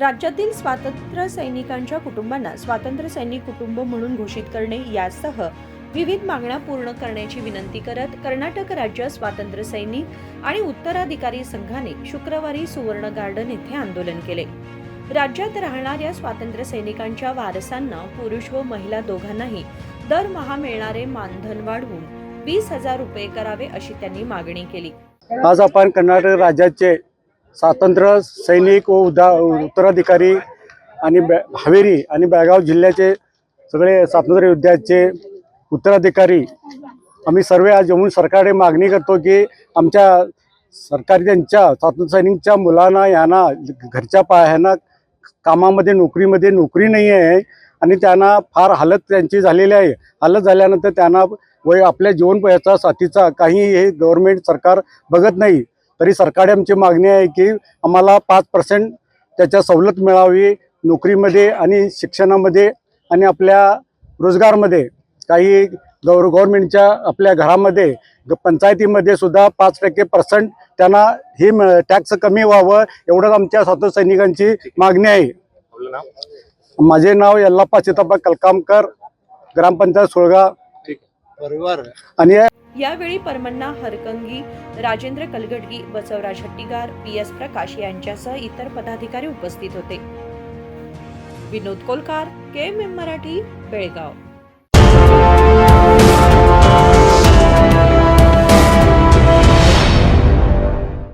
राज्यातील स्वातंत्र्य सैनिकांच्या कुटुंबांना स्वातंत्र्य सैनिक कुटुंब म्हणून घोषित करणे यासह विविध मागण्या पूर्ण करण्याची विनंती करत कर्नाटक राज्य स्वातंत्र्य सैनिक आणि उत्तराधिकारी संघाने शुक्रवारी सुवर्ण गार्डन येथे आंदोलन केले. राज्यात राहणाऱ्या स्वातंत्र्य सैनिकांच्या वारसांना पुरुष व महिला दोघांनाही दरमहा मिळणारे मानधन वाढवून वीस हजार रुपये करावे अशी त्यांनी मागणी केली. आज आपण कर्नाटक राज्याचे स्वातंत्र्य सैनिक व उदा उत्तराधिकारी आणि बॅ हावेरी आणि बेळगाव जिल्ह्याचे सगळे स्वातंत्र्य युद्धाचे उत्तराधिकारी. आम्ही सर्व आज येऊन सरकारकडे मागणी करतो की आमच्या सरकारी त्यांच्या स्वातंत्र्य सैनिकच्या मुलांना यांना घरच्या पायांना कामामध्ये नोकरीमध्ये नोकरी नाही आहे आणि त्यांना फार हालत त्यांची झालेली आहे. हालत झाल्यानंतर त्यांना वय आपल्या जीवनपयाचा साथीचा काही हे गव्हर्मेंट सरकार बघत नाही. तरी सरकारने आमची मागणी आहे की आम्हाला पाच पर्सेंट त्याच्या सवलत मिळावी नोकरीमध्ये आणि शिक्षणामध्ये आणि आपल्या रोजगारमध्ये. काही गव्हर गव्हर्नमेंटच्या आपल्या घरामध्ये ग- पंचायतीमध्ये सुद्धा पाच टक्के पर्सेंट त्यांना हे टॅक्स कमी व्हावं एवढंच आमच्या स्वातंत्र्य सैनिकांची मागणी आहे. माझे नाव यल्लाप्पा चिताप्पा कलकामकर ग्रामपंचायत सुळगा. बरोबर आणि यावेळी परमन्ना हरकंगी राजेंद्र कलगडगी बसवराज हट्टीगार पी एस प्रकाश यांच्यासह इतर पदाधिकारी उपस्थित होते. Vinod Kolkar K M M Marathi Belgaum.